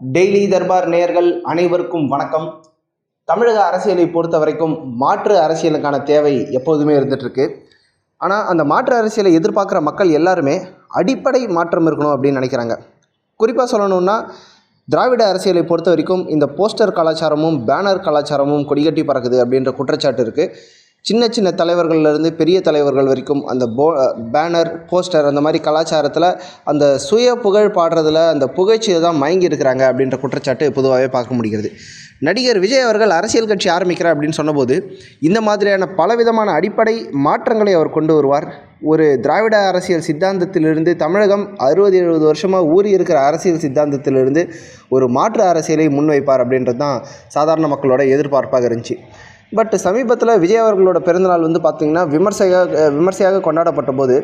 Daily Darbar நேயர்கள் அனைவருக்கும் வணக்கம். தமிழக அரசியலை பொறுத்த வரைக்கும் மாற்று அரசியலுக்கான தேவை எப்போதுமே இருந்துகிட்ருக்கு ஆனால் அந்த மாற்று அரசியலை எதிர்பார்க்குற மக்கள் எல்லாருமே அடிப்படை மாற்றம் இருக்கணும் அப்படின்னு நினைக்கிறாங்க. குறிப்பாக சொல்லணும்னா திராவிட அரசியலை பொறுத்த வரைக்கும் இந்த போஸ்டர் கலாச்சாரமும் பேனர் கலாச்சாரமும் கொடிகட்டி பறக்குது அப்படின்ற குற்றச்சாட்டு இருக்குது சின்ன சின்ன தலைவர்கள்லேருந்து பெரிய தலைவர்கள் வரைக்கும் அந்த போ பேனர் போஸ்டர் அந்த மாதிரி கலாச்சாரத்தில் அந்த சுய புகழ் பாடுறதுல அந்த புகழ்ச்சியை தான் மயங்கி இருக்கிறாங்க அப்படின்ற குற்றச்சாட்டு பொதுவாகவே பார்க்க முடிகிறது. நடிகர் விஜய் அவர்கள் அரசியல் கட்சி ஆரம்பிக்கிறார் அப்படின்னு சொன்னபோது இந்த மாதிரியான பலவிதமான அடிப்படை மாற்றங்களை அவர் கொண்டு வருவார். ஒரு திராவிட அரசியல் சித்தாந்தத்திலிருந்து தமிழகம் அறுபது எழுபது வருஷமாக ஊறி இருக்கிற அரசியல் சித்தாந்தத்திலிருந்து ஒரு மாற்று அரசியலை முன்வைப்பார் அப்படின்றது தான் சாதாரண மக்களோட எதிர்பார்ப்பாக இருந்துச்சு. பட் சமீபத்தில் விஜய் அவர்களோட பிறந்தநாள் வந்து பார்த்திங்கன்னா விமர்சையாக விமர்சையாக கொண்டாடப்பட்ட போது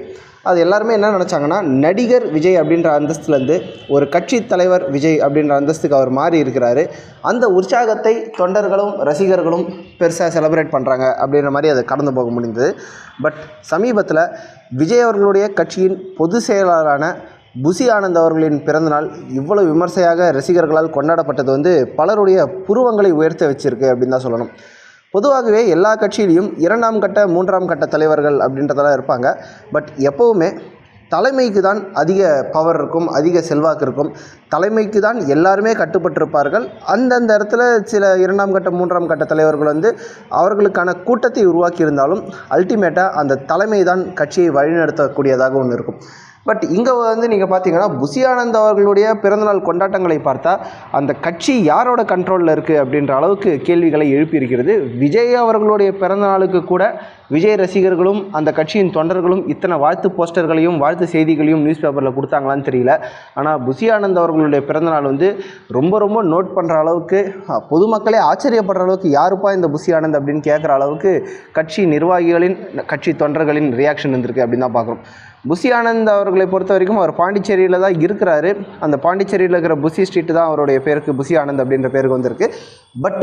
அது எல்லாருமே என்ன நினச்சாங்கன்னா நடிகர் விஜய் அப்படின்ற அந்தஸ்துலேருந்து ஒரு கட்சி தலைவர் விஜய் அப்படின்ற அந்தஸ்துக்கு அவர் மாறி இருக்கிறாரு. அந்த உற்சாகத்தை தொண்டர்களும் ரசிகர்களும் பெருசாக செலிப்ரேட் பண்ணுறாங்க அப்படின்ற மாதிரி அதை கடந்து போக முடிந்தது. பட் சமீபத்தில் விஜய் அவர்களுடைய கட்சியின் பொதுச் செயலாளரான புசி ஆனந்த் அவர்களின் பிறந்தநாள் இவ்வளவு விமர்சையாக ரசிகர்களால் கொண்டாடப்பட்டது வந்து பலருடைய புருவங்களை உயர்த்த வச்சிருக்கு அப்படின்னு தான் சொல்லணும். பொதுவாகவே எல்லா கட்சியிலையும் இரண்டாம் கட்ட மூன்றாம் கட்ட தலைவர்கள் அப்படின்றதெல்லாம் இருப்பாங்க. பட் எப்போவுமே தலைமைக்கு தான் அதிக பவர் இருக்கும் அதிக செல்வாக்கு இருக்கும். தலைமைக்கு தான் எல்லாருமே கட்டுப்பட்டிருப்பார்கள். அந்தந்த இடத்துல சில இரண்டாம் கட்ட மூன்றாம் கட்ட தலைவர்கள் வந்து அவர்களுக்கான கூட்டத்தை உருவாக்கி இருந்தாலும் அல்டிமேட்டாக அந்த தலைமை தான் கட்சியை வழிநடத்தக்கூடியதாக ஒன்று இருக்கும். பட் இங்கே வந்து நீங்கள் பார்த்தீங்கன்னா புசியானந்த் அவர்களுடைய பிறந்தநாள் கொண்டாட்டங்களை பார்த்தா அந்த கட்சி யாரோட கண்ட்ரோலில் இருக்குது அப்படின்ற அளவுக்கு கேள்விகளை எழுப்பியிருக்கிறது. விஜய் அவர்களுடைய பிறந்தநாளுக்கு கூட விஜய் ரசிகர்களும் அந்த கட்சியின் தொண்டர்களும் இத்தனை வாழ்த்து போஸ்டர்களையும் வாழ்த்து செய்திகளையும் நியூஸ் பேப்பரில் கொடுத்தாங்களான்னு தெரியல. ஆனால் புசி ஆனந்த் அவர்களுடைய பிறந்தநாள் வந்து ரொம்ப ரொம்ப நோட் பண்ணுற அளவுக்கு பொதுமக்களே ஆச்சரியப்படுற அளவுக்கு யாருப்பா இந்த புசி ஆனந்த் அப்படின்னு கேட்குற அளவுக்கு கட்சி நிர்வாகிகளின் கட்சி தொண்டர்களின் ரியாக்ஷன் இருந்திருக்கு அப்படின்னு தான் பார்க்குறோம் புசி ஆனந்த் அவர்களை பொறுத்த வரைக்கும் அவர் பாண்டிச்சேரியில் தான் இருக்கிறாரு. அந்த பாண்டிச்சேரியில் இருக்கிற புசி ஸ்ட்ரீட் தான் அவருடைய பேருக்கு புசி ஆனந்த் அப்படின்ற பேருக்கு வந்திருக்கு. பட்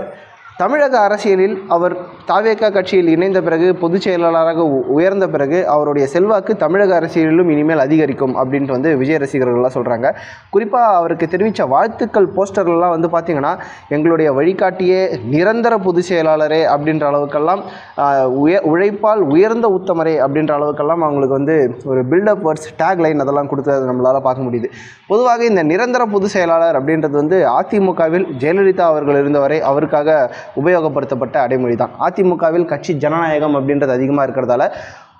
தமிழக அரசியலில் அவர் தாவேக்கா கட்சியில் இணைந்த பிறகு பொதுச் செயலாளராக உ- உயர்ந்த பிறகு அவருடைய செல்வாக்கு தமிழக அரசியலிலும் இனிமேல் அதிகரிக்கும் அப்படின்ட்டு வந்து விஜய் ரசிகர்கள்லாம் சொல்கிறாங்க குறிப்பாக அவருக்கு தெரிவித்த வாழ்த்துக்கள் போஸ்டர்லாம் வந்து பார்த்திங்கன்னா எங்களுடைய வழிகாட்டியே நிரந்தர பொதுச் செயலாளரே அப்படின்ற அளவுக்கெல்லாம் உய உழைப்பால் உயர்ந்த உத்தமரே அப்படின்ற அளவுக்கெல்லாம் அவங்களுக்கு வந்து ஒரு பில்டப் வேர்ட்ஸ் டேக் லைன் அதெல்லாம் கொடுத்தது நம்மளால் பார்க்க முடியுது. பொதுவாக இந்த நிரந்தர பொதுச் செயலாளர் அப்படின்றது வந்து அதிமுகவில் ஜெயலலிதா அவர்கள் இருந்தவரை அவருக்காக உபயோகப்படுத்தப்பட்ட அடைமொழி தான் அதிமுகவில் கட்சி ஜனநாயகம் அப்படின்றது அதிகமாக இருக்கிறதால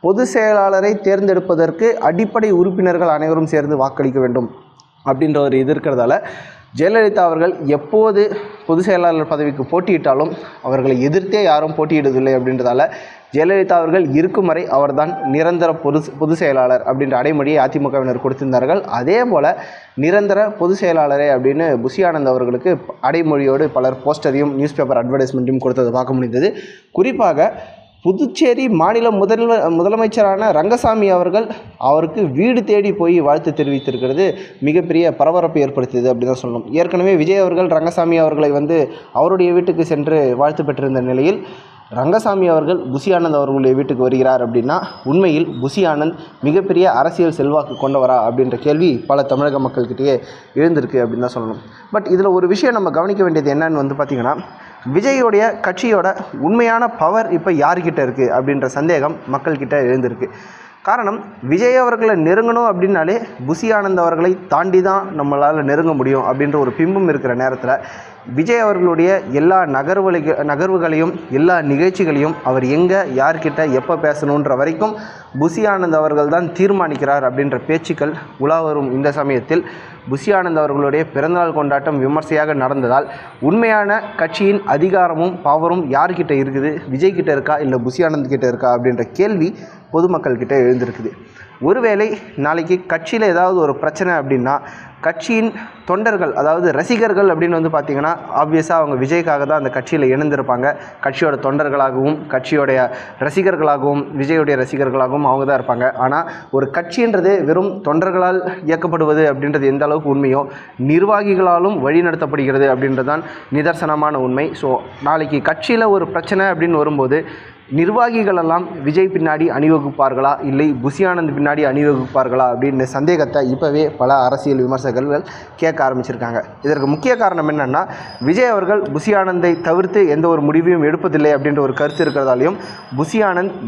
பொது செயலாளரை தேர்ந்தெடுப்பதற்கு அடிப்படை உறுப்பினர்கள் அனைவரும் சேர்ந்து வாக்களிக்க வேண்டும் அப்படின்ற ஒரு இது இருக்கிறதால ஜெயலலிதா அவர்கள் எப்போது பொதுச் செயலாளர் பதவிக்கு போட்டியிட்டாலும் அவர்களை எதிர்த்தே யாரும் போட்டியிடுவதில்லை அப்படின்றதால ஜெயலலிதா அவர்கள் இருக்கும் வரை அவர்தான் நிரந்தர பொது பொதுச் செயலாளர் அப்படின்ற அடைமொழியை அதிமுகவினர் கொடுத்திருந்தார்கள். அதே போல் நிரந்தர பொதுச் செயலாளரே அப்படின்னு புஷியானந்த் அவர்களுக்கு அடைமொழியோடு பலர் போஸ்டரையும் நியூஸ் பேப்பர் அட்வர்டைஸ்மெண்ட்டையும் கொடுத்ததை பார்க்க முடிந்தது. குறிப்பாக புதுச்சேரி மாநில முதல்வர் முதலமைச்சரான ரங்கசாமி அவர்கள் அவருக்கு வீடு தேடி போய் வாழ்த்து தெரிவித்திருக்கிறது. மிகப்பெரிய பரபரப்பை ஏற்படுத்தியது அப்படி தான் சொல்லணும். ஏற்கனவே விஜய் அவர்கள் ரங்கசாமி அவர்களை வந்து அவருடைய வீட்டுக்கு சென்று வாழ்த்து பெற்றிருந்த நிலையில் ரங்கசாமி அவர்கள் புசி ஆனந்த் அவர்களுடைய வீட்டுக்கு வருகிறார் அப்படின்னா உண்மையில் புசி ஆனந்த் மிகப்பெரிய அரசியல் செல்வாக்கு கொண்டவரா அப்படின்ற கேள்வி பல தமிழக மக்கள்கிட்டயே எழுந்திருக்கு அப்படின்னு தான் சொல்லணும். பட் இதில் ஒரு விஷயம் நம்ம கவனிக்க வேண்டியது என்னன்னு வந்து பார்த்திங்கன்னா விஜயோடைய கட்சியோட உண்மையான பவர் இப்போ யார்கிட்ட இருக்குது அப்படின்ற சந்தேகம் மக்கள்கிட்ட எழுந்திருக்கு. காரணம் விஜய் அவர்களை நெருங்கணும் அப்படின்னாலே புசி ஆனந்த் அவர்களை தாண்டி தான் நம்மளால் நெருங்க முடியும் அப்படின்ற ஒரு பிம்பம் இருக்கிற நேரத்தில் விஜய் அவர்களுடைய எல்லா நகர்வலை நகர்வுகளையும் எல்லா நிகழ்ச்சிகளையும் அவர் எங்கே யார்கிட்ட எப்போ பேசணுன்ற வரைக்கும் புசி ஆனந்த் அவர்கள் தான் தீர்மானிக்கிறார் அப்படின்ற பேச்சுக்கள் உலா வரும் இந்த சமயத்தில். புசி ஆனந்த் அவர்களுடைய பிறந்தநாள் கொண்டாட்டம் விமர்சையாக நடந்ததால் உண்மையான கட்சியின் அதிகாரமும் பவரும் யார்கிட்ட இருக்குது? விஜய் கிட்ட இருக்கா? இல்லை புசி ஆனந்த் கிட்ட இருக்கா? அப்படின்ற கேள்வி பொதுமக்கள்கிட்ட எழுந்திருக்குது. ஒருவேளை நாளைக்கு கட்சியில் ஏதாவது ஒரு பிரச்சனை அப்படின்னா கட்சியின் தொண்டர்கள் அதாவது ரசிகர்கள் அப்படின்னு வந்து பார்த்திங்கன்னா ஆப்வியஸாக அவங்க விஜய்க்காக தான் அந்த கட்சியில் இணைந்திருப்பாங்க. கட்சியோட தொண்டர்களாகவும் கட்சியோடைய ரசிகர்களாகவும் விஜயுடைய ரசிகர்களாகவும் அவங்க தான் இருப்பாங்க. ஆனால் ஒரு கட்சின்றது வெறும் தொண்டர்களால் இயக்கப்படுவது அப்படின்றது எந்த அளவுக்கு உண்மையோ நிர்வாகிகளாலும் வழிநடத்தப்படுகிறது அப்படின்றது தான் நிதர்சனமான உண்மை. ஸோ நாளைக்கு கட்சியில் ஒரு பிரச்சனை அப்படின்னு வரும்போது நிர்வாகிகள் எல்லாம் விஜய் பின்னாடி அணிவகுப்பார்களா? இல்லை புசி பின்னாடி அணிவகுப்பார்களா? அப்படின்னு சந்தேகத்தை இப்போவே பல அரசியல் விமர்சகர்கள் கேட்க ஆரம்பிச்சிருக்காங்க. இதற்கு முக்கிய காரணம் என்னென்னா விஜய் அவர்கள் புசி தவிர்த்து எந்த ஒரு முடிவையும் எடுப்பதில்லை அப்படின்ற ஒரு கருத்து இருக்கிறதாலையும் புசி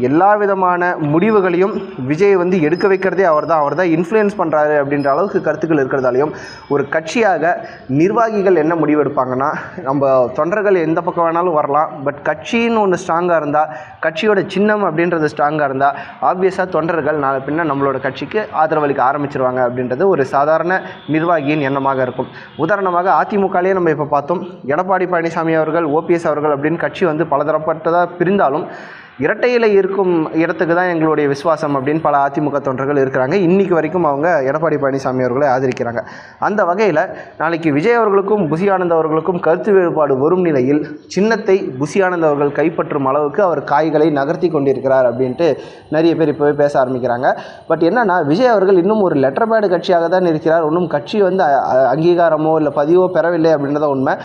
எல்லா விதமான முடிவுகளையும் விஜய் வந்து எடுக்க வைக்கிறதே அவர் தான் அவர் தான் இன்ஃப்ளூயன்ஸ் பண்ணுறாரு அப்படின்ற அளவுக்கு கருத்துக்கள் இருக்கிறதாலையும் ஒரு கட்சியாக நிர்வாகிகள் என்ன முடிவு எடுப்பாங்கன்னா நம்ம தொண்டர்கள் எந்த பக்கம் வேணாலும் வரலாம். பட் கட்சின்னு ஒன்று ஸ்ட்ராங்காக இருந்தால் கட்சியோட சின்னம் அப்படின்றது ஸ்ட்ராங்காக இருந்தால் ஆப்வியஸாக தொண்டர்கள் நாளை பின்ன நம்மளோட கட்சிக்கு ஆதரவளிக்க ஆரம்பிச்சிருவாங்க அப்படின்றது ஒரு சாதாரண நிர்வாகியின் எண்ணமாக இருக்கும். உதாரணமாக அதிமுகலேயே நம்ம இப்போ பார்த்தோம் எடப்பாடி பழனிசாமி அவர்கள் ஓபிஎஸ் அவர்கள் அப்படின்னு கட்சி வந்து பலதரப்பட்டதாக பிரிந்தாலும் இரட்டை இலை இருக்கும் இடத்துக்கு தான் எங்களுடைய விசுவாசம் அப்படின்னு பல அதிமுக தொண்டர்கள் இருக்கிறாங்க. இன்றைக்கு வரைக்கும் அவங்க எடப்பாடி பழனிசாமி அவர்களை ஆதரிக்கிறாங்க. அந்த வகையில் நாளைக்கு விஜய் அவர்களுக்கும் புசியானந்த் அவர்களுக்கும் கருத்து வேறுபாடு வரும் நிலையில் சின்னத்தை புசியானந்த் அவர்கள் கைப்பற்றும் அளவுக்கு அவர் காய்களை நகர்த்தி கொண்டிருக்கிறார் அப்படின்ட்டு நிறைய பேர் இப்போவே பேச ஆரம்பிக்கிறாங்க. பட் என்னென்னா விஜய் அவர்கள் இன்னும் ஒரு லெட்டர் பேடு கட்சியாக தான் இருக்கிறார். இன்னும் கட்சி வந்து அங்கீகாரமோ இல்லை பதிவோ பெறவில்லை அப்படின்றத உண்மை.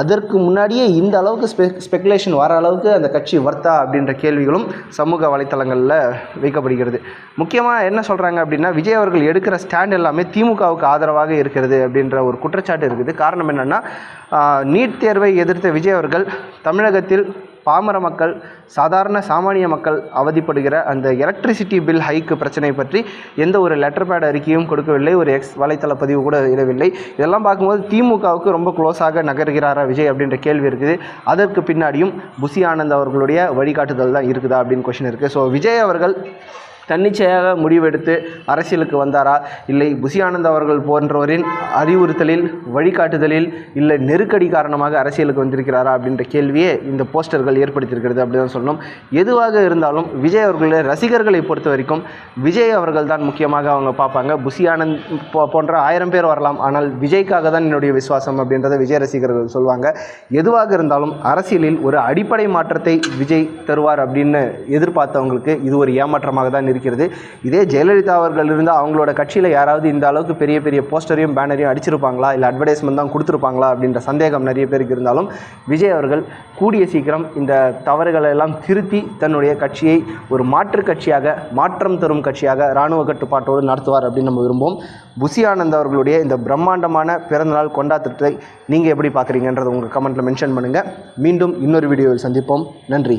அதற்கு முன்னாடியே இந்த அளவுக்கு ஸ்பெ ஸ்பெகுலேஷன் வர அளவுக்கு அந்த கட்சி வர்த்தா அப்படின்ற கேள்விகளும் சமூக வலைத்தளங்களில் வைக்கப்படுகிறது. முக்கியமாக என்ன சொல்கிறாங்க அப்படின்னா விஜய் அவர்கள் எடுக்கிற ஸ்டாண்ட் எல்லாமே திமுகவுக்கு ஆதரவாக இருக்கிறது அப்படின்ற ஒரு குற்றச்சாட்டு இருக்குது. காரணம் என்னென்னா நீட் தேர்வை எதிர்த்த விஜய் அவர்கள் தமிழகத்தில் பாமர மக்கள் சாதாரண சாமானிய மக்கள் அவதிப்படுகிற அந்த எலக்ட்ரிசிட்டி பில் ஹைக்கு பிரச்சனை பற்றி எந்த ஒரு லெட்டர் பேட் அறிக்கையும் கொடுக்கவில்லை ஒரு எக்ஸ் வலைத்தள பதிவு கூட இடவில்லை இதெல்லாம் பார்க்கும்போது திமுகவுக்கு ரொம்ப க்ளோஸாக நகர்கிறாரா விஜய் அப்படின்ற கேள்வி இருக்குது. அதற்கு பின்னாடியும் புசி ஆனந்த் அவர்களுடைய வழிகாட்டுதல் தான் இருக்குதா அப்படின்னு கொஷின் இருக்குது ஸோ விஜய் அவர்கள் தன்னிச்சையாக முடிவெடுத்து அரசியலுக்கு வந்தாரா? இல்லை புசியானந்த் அவர்கள் போன்றவரின் அறிவுறுத்தலில் வழிகாட்டுதலில் இல்லை நெருக்கடி காரணமாக அரசியலுக்கு வந்திருக்கிறாரா அப்படின்ற கேள்வியே இந்த போஸ்டர்கள் ஏற்படுத்தியிருக்கிறது அப்படி தான் சொல்லணும். எதுவாக இருந்தாலும் விஜய் அவர்களுடைய ரசிகர்களை பொறுத்த வரைக்கும் விஜய் அவர்கள் தான் முக்கியமாக அவங்க பார்ப்பாங்க. புசியானந்த் போ போன்ற ஆயிரம் பேர் வரலாம். ஆனால் விஜய்க்காக தான் என்னுடைய விசுவாசம் அப்படின்றத விஜய் ரசிகர்கள் சொல்லுவாங்க எதுவாக இருந்தாலும் அரசியலில் ஒரு அடிப்படை மாற்றத்தை விஜய் தருவார் அப்படின்னு எதிர்பார்த்தவங்களுக்கு இது ஒரு ஏமாற்றமாக தான் இருக்கிறது இதே ஜெயலலிதா அவர்கள் இருந்தால் அவங்களோட கட்சியில் யாராவது இந்த அளவுக்கு பெரிய பெரிய போஸ்டரையும் பேனரையும் அடிச்சிருப்பாங்களா? இல்லை அட்வர்டைஸ்மெண்ட் தான் கொடுத்துருப்பாங்களா? அப்படின்ற சந்தேகம் நிறைய பேருக்கு இருந்தாலும் விஜய் அவர்கள் கூடிய சீக்கிரம் இந்த தவறுகளை எல்லாம் திருத்தி தன்னுடைய கட்சியை ஒரு மாற்று கட்சியாக மாற்றம் தரும் கட்சியாக இராணுவ கட்டுப்பாட்டோடு நடத்துவார் அப்படின்னு நம்ம விரும்புவோம். புசி ஆனந்த் அவர்களுடைய இந்த பிரம்மாண்டமான பிறந்தநாள் கொண்டாட்டத்தை நீங்கள் எப்படி பார்க்குறீங்கன்றதை உங்கள் கமெண்ட்டில் மென்ஷன் பண்ணுங்கள் மீண்டும் இன்னொரு வீடியோவில் சந்திப்போம். நன்றி.